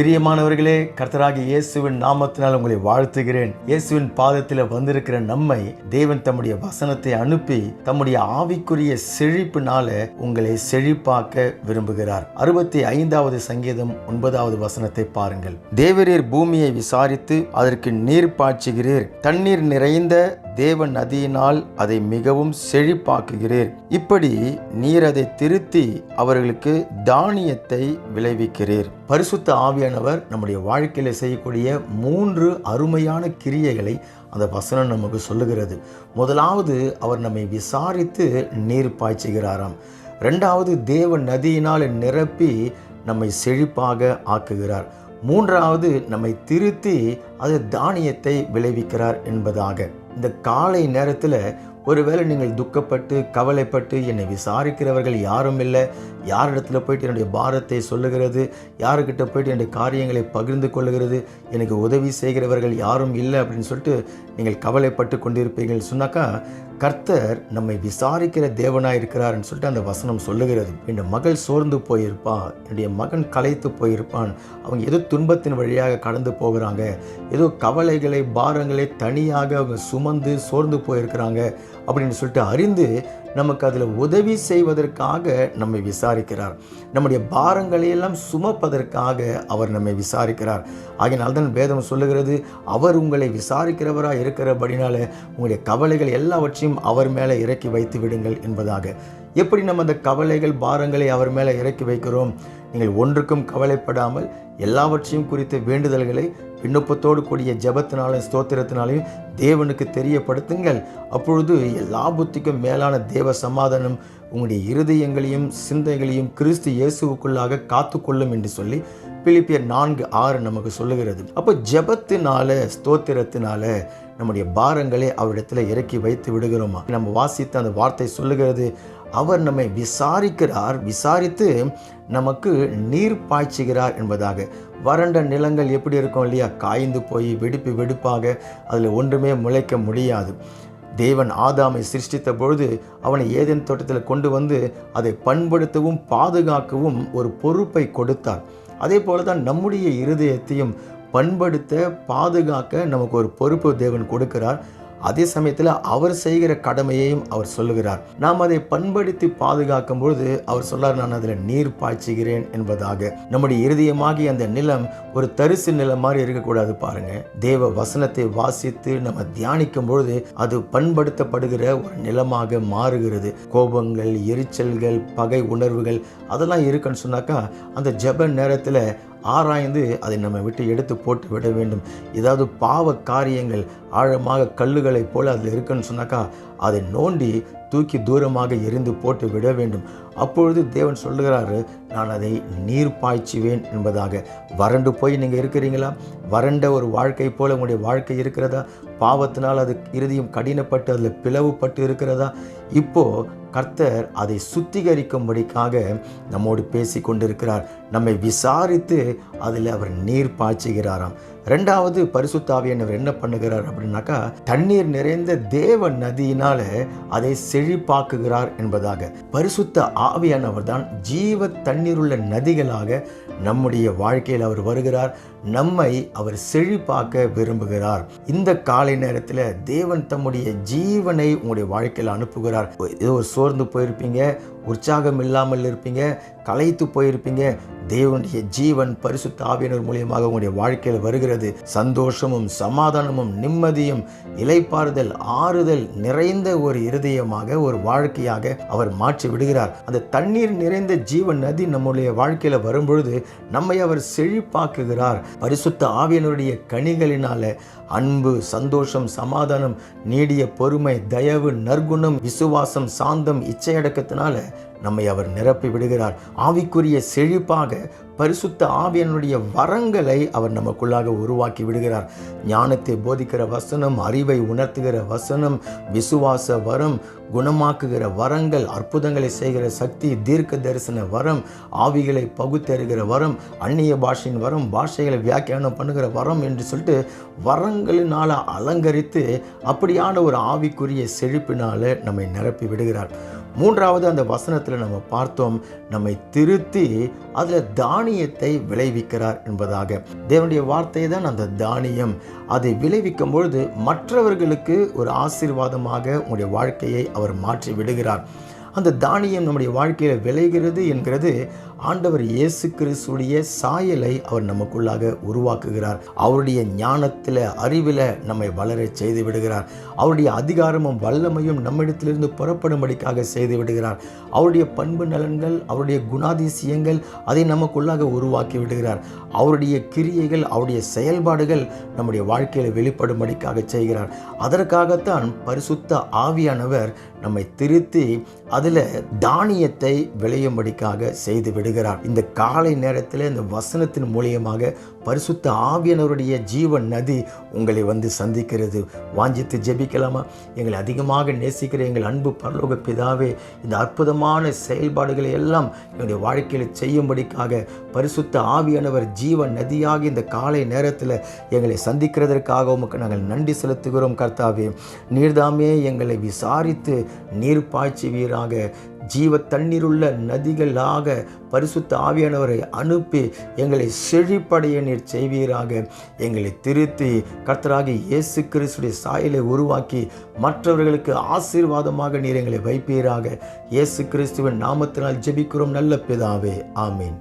பிரியமானவர்களே கர்த்தராகி இயேசுவின் நாமத்தினால் உங்களை வாழ்த்துகிறேன். இயேசுவின் பாதத்தில் வந்திருக்கிற நம்மை தேவன் தம்முடைய வசனத்தை அனுப்பி தம்முடைய ஆவிக்குரிய செழிப்பினால உங்களை செழிப்பாக்க விரும்புகிறார். அறுபத்தி ஐந்தாவது சங்கீதம் ஒன்பதாவது வசனத்தை பாருங்கள். தேவரீர் பூமியை விசாரித்து அதற்கு நீர் பாய்ச்சுகிறீர். தண்ணீர் நிறைந்த தேவ நதியினால் அதை மிகவும் செழிப்பாக்குகிறீர். இப்படி நீர் அதை திருத்தி அவர்களுக்கு தானியத்தை விளைவிக்கிறீர். பரிசுத்த ஆவியானவர் நம்முடைய வாழ்க்கையில் செய்யக்கூடிய மூன்று அருமையான கிரியைகளை அந்த வசனம் நமக்கு சொல்லுகிறது. முதலாவது அவர் நம்மை விசாரித்து நீர் பாய்ச்சுகிறாராம். ரெண்டாவது தேவ நதியினால் நிரப்பி நம்மை செழிப்பாக ஆக்குகிறார். மூன்றாவது நம்மை திருத்தி அது தானியத்தை விளைவிக்கிறார் என்பதாக. இந்த காலை நேரத்தில் ஒருவேளை நீங்கள் துக்கப்பட்டு கவலைப்பட்டு என்னை விசாரிக்கிறவர்கள் யாரும் இல்லை. யாரிடத்துல போயிட்டு என்னுடைய பாரத்தை சொல்லுகிறது? யாருக்கிட்ட போயிட்டு என்னுடைய காரியங்களை பகிர்ந்து கொள்ளுகிறது? எனக்கு உதவி செய்கிறவர்கள் யாரும் இல்லை அப்படின்னு சொல்லிட்டு நீங்கள் கவலைப்பட்டு கொண்டிருப்பீர்கள். சொன்னாக்கா கர்த்தர் நம்மை விசாரிக்கிற தேவனாக இருக்கிறார்னு சொல்லிட்டு அந்த வசனம் சொல்லுகிறது. என் மகள் சோர்ந்து போயிருப்பான் என்னுடைய மகன் கலைத்து போயிருப்பான். அவங்க ஏதோ துன்பத்தின் வழியாக கடந்து போகிறாங்க. ஏதோ கவலைகளை பாரங்களை தனியாக அவங்க சுமந்து சோர்ந்து போயிருக்கிறாங்க. அப்படின்னு சொல்லிட்டு அறிந்து நமக்கு அதில் உதவி செய்வதற்காக நம்மை விசாரிக்கிறார். நம்முடைய பாரங்களை எல்லாம் சுமப்பதற்காக அவர் நம்மை விசாரிக்கிறார். ஆகினால் தான் வேதம் சொல்லுகிறது அவர் உங்களை விசாரிக்கிறவராக இருக்கிறபடினால உங்களுடைய கவலைகள் எல்லாவற்றையும் அவர் மேலே இறக்கி வைத்து விடுங்கள் என்பதாக. எப்படி நம்ம அந்த கவலைகள் பாரங்களை அவர் மேலே இறக்கி வைக்கிறோம்? நீங்கள் ஒன்றுக்கும் கவலைப்படாமல் எல்லாவற்றையும் குறித்த வேண்டுதல்களை விண்ணப்பத்தோடு கூடிய ஜபத்தினாலும் ஸ்தோத்திரத்தினாலையும் தேவனுக்கு தெரியப்படுத்துங்கள். அப்பொழுது எல்லா புத்திக்கும் மேலான தேவ சமாதானம் உங்களுடைய இருதயங்களையும் சிந்தைகளையும் கிறிஸ்து இயேசுவுக்குள்ளாக காத்துக்கொள்ளும் என்று சொல்லி பிலிப்பியர் நான்கு ஆறு நமக்கு சொல்லுகிறது. அப்போ ஜபத்தினால ஸ்தோத்திரத்தினால நம்முடைய பாரங்களை அவரிடத்தில் இறக்கி வைத்து விடுகிறோமா? நம்ம வாசித்த அந்த வார்த்தை சொல்லுகிறது அவர் நம்மை விசாரிக்கிறார் விசாரித்து நமக்கு நீர் பாய்ச்சுகிறார் என்பதாக. வறண்ட நிலங்கள் எப்படி இருக்கும் இல்லையா? காய்ந்து போய் வெடிப்பு வெடிப்பாக அதில் ஒன்றுமே முளைக்க முடியாது. தேவன் ஆதாமை சிருஷ்டித்த பொழுது அவனை ஏதேன் தோட்டத்தில் கொண்டு வந்து அதை பண்படுத்தவும் பாதுகாக்கவும் ஒரு பொறுப்பை கொடுத்தார். அதே போல தான் நம்முடைய இருதயத்தையும் பண்படுத்த பாதுகாக்க நமக்கு ஒரு பொறுப்பு தேவன் கொடுக்கிறார். அதே சமயத்தில் அவர் செய்கிற கடமையையும் அவர் சொல்லுகிறார். நாம் அதை பண்படுத்தி பாதுகாக்கும் பொழுது அவர் சொல்லார் நான் அதில் நீர் பாய்ச்சுகிறேன் என்பதாக. நம்முடைய இருதயமாகி அந்த நிலம் ஒரு தரிசு நிலம் மாதிரி இருக்கக்கூடாது பாருங்க. தேவ வசனத்தை வாசித்து நம்ம தியானிக்கும் பொழுது அது பண்படுத்தப்படுகிற ஒரு நிலமாக மாறுகிறது. கோபங்கள் எரிச்சல்கள் பகை உணர்வுகள் அதெல்லாம் இருக்குன்னு சொன்னாக்கா அந்த ஜப நேரத்தில் ஆராய்ந்து அதை நம்ம விட்டு எடுத்து போட்டு விட வேண்டும். ஏதாவது பாவ காரியங்கள் ஆழமாக கல்லுகளைப் போல் அதில் இருக்குன்னு சொன்னாக்கா அதை நோண்டி தூக்கி தூரமாக எரிந்து போட்டு விட வேண்டும். அப்பொழுது தேவன் சொல்லுகிறாரு நான் அதை நீர் பாய்ச்சுவேன் என்பதாக. வறண்டு போய் நீங்கள் இருக்கிறீங்களா? வறண்ட ஒரு வாழ்க்கை போல் உங்களுடைய வாழ்க்கை இருக்கிறதா? பாவத்தினால் அது இறுதியும் கடினப்பட்டு அதில் பிளவுபட்டு இருக்கிறதா? இப்போது கர்த்தர் அதை சுத்திகரிக்கும்படிக்காக நம்மோடு பேசி கொண்டிருக்கிறார் நம்மை விசாரித்து அதில் அவர் நீர் பாய்ச்சுகிறாராம். ரெண்டாவது பரிசுத்தாவியனவர் என்ன பண்ணுகிறார் அப்படின்னாக்கா தண்ணீர் நிறைந்த தேவ நதியினால அதை செழிப்பாக்குகிறார் என்பதாக. பரிசுத்த ஆவியானவர் தான் ஜீவ தண்ணீருள்ள நதிகளாக நம்முடைய வாழ்க்கையில் அவர் வருகிறார் நம்மை அவர் செழிப்பாக்க விரும்புகிறார். இந்த காலை நேரத்தில் தேவன் தம்முடைய ஜீவனை உங்களுடைய வாழ்க்கையில் அனுப்புகிறார். ஏதோ ஒரு சோர்ந்து போயிருப்பீங்க உற்சாகம் இல்லாமல் இருப்பீங்க களைத்து போயிருப்பீங்க. தேவனுடைய ஜீவன் பரிசுத்த ஆவியனர் மூலியமாக உங்களுடைய வாழ்க்கையில் வருகிறது. சந்தோஷமும் சமாதானமும் நிம்மதியும் இலைப்பாறுதல் ஆறுதல் நிறைந்த ஒரு இருதயமாக ஒரு வாழ்க்கையாக அவர் மாற்றி விடுகிறார். அந்த தண்ணீர் நிறைந்த ஜீவன் நதி நம்முடைய வாழ்க்கையில் வரும்பொழுது நம்மை அவர் செழிப்பாக்குகிறார். பரிசுத்த ஆவியனுடைய கனிகளினால அன்பு சந்தோஷம் சமாதானம் நீடிய பொறுமை தயவு நற்குணம் விசுவாசம் சாந்தம் இச்சையடக்கத்தினால நம்மை அவர் நிரப்பி விடுகிறார். ஆவிக்குரிய செழிப்பாக பரிசுத்த ஆவியனுடைய வரங்களை அவர் நமக்குள்ளாக உருவாக்கி விடுகிறார். ஞானத்தை போதிக்கிற வசனம் அறிவை உணர்த்துகிற வசனம் விசுவாச வரம் குணமாக்குகிற வரங்கள் அற்புதங்களை செய்கிற சக்தி தீர்க்க தரிசன வரம் ஆவிகளை பகுத்தறிகிற வரம் அந்நிய பாஷையின் வரம் பாஷைகளை வியாக்கியானம் பண்ணுகிற வரம் என்று சொல்லிட்டு வரங்களினால் அலங்கரித்து அப்படியான ஒரு ஆவிக்குரிய செழிப்பினால நம்மை நிரப்பி விடுகிறார். மூன்றாவது அந்த வசனத்தில் நம்ம பார்த்தோம் நம்மை திருத்தி அதில் தானியத்தை விளைவிக்கிறார் என்பதாக. தேவனுடைய வார்த்தை தான் அந்த தானியம். அதை விளைவிக்கும் பொழுது மற்றவர்களுக்கு ஒரு ஆசீர்வாதமாக உங்களுடைய வாழ்க்கையை அவர் மாற்றி விடுகிறார். அந்த தானியம் நம்முடைய வாழ்க்கையில் விளைகிறது என்கிறது ஆண்டவர் இயேசு கிறிஸ்துடைய சாயலை அவர் நமக்குள்ளாக உருவாக்குகிறார். அவருடைய ஞானத்தில் அறிவில் நம்மை வளர செய்து விடுகிறார். அவருடைய அதிகாரமும் வல்லமையும் நம்மிடத்திலிருந்து புறப்படும்படிக்காக செய்து விடுகிறார். அவருடைய பண்பு நலன்கள் அவருடைய குணாதிசயங்கள் அதை நமக்குள்ளாக உருவாக்கி விடுகிறார். அவருடைய கிரியைகள் அவருடைய செயல்பாடுகள் நம்முடைய வாழ்க்கையில் வெளிப்படும்படிக்காக செய்கிறார். அதற்காகத்தான் பரிசுத்த ஆவியானவர் நம்மை திருத்தி அதில் தானியத்தை விளையும்படிக்காக செய்து விடுகிறார். இந்த காலை நேரத்தில் இந்த வசனத்தின் மூலியமாக பரிசுத்த ஆவியனருடைய ஜீவன் நதி உங்களை வந்து சந்திக்கிறது. வாஞ்சித்து ஜெபிக்கலாமா? எங்களை அதிகமாக நேசிக்கிற எங்கள் அன்பு பரலோக பிதாவே இந்த அற்புதமான செயல்பாடுகளை எல்லாம் எங்களுடைய வாழ்க்கையில் செய்யும்படிக்காக பரிசுத்த ஆவியானவர் ஜீவன் நதியாக இந்த காலை நேரத்தில் எங்களை சந்திக்கிறதற்காக உமக்கு நாங்கள் நன்றி செலுத்துகிறோம் கர்த்தாவே. நீர்தாமே எங்களை விசாரித்து நீர் பாய்ச்சுவீராக ஜீவ தண்ணீருள்ள நதிகளாக பரிசுத்த ஆவியானவரை அனுப்பி எங்களை செழிப்படைய நீர் செய்வீராக. எங்களை திருத்தி கர்த்தராகி இயேசு கிறிஸ்துடைய சாயலை உருவாக்கி மற்றவர்களுக்கு ஆசீர்வாதமாக நீர் எங்களை வைப்பீராக. இயேசு கிறிஸ்துவின் நாமத்தினால் ஜெபிக்கிறோம் நல்ல பிதாவே. ஆமீன்.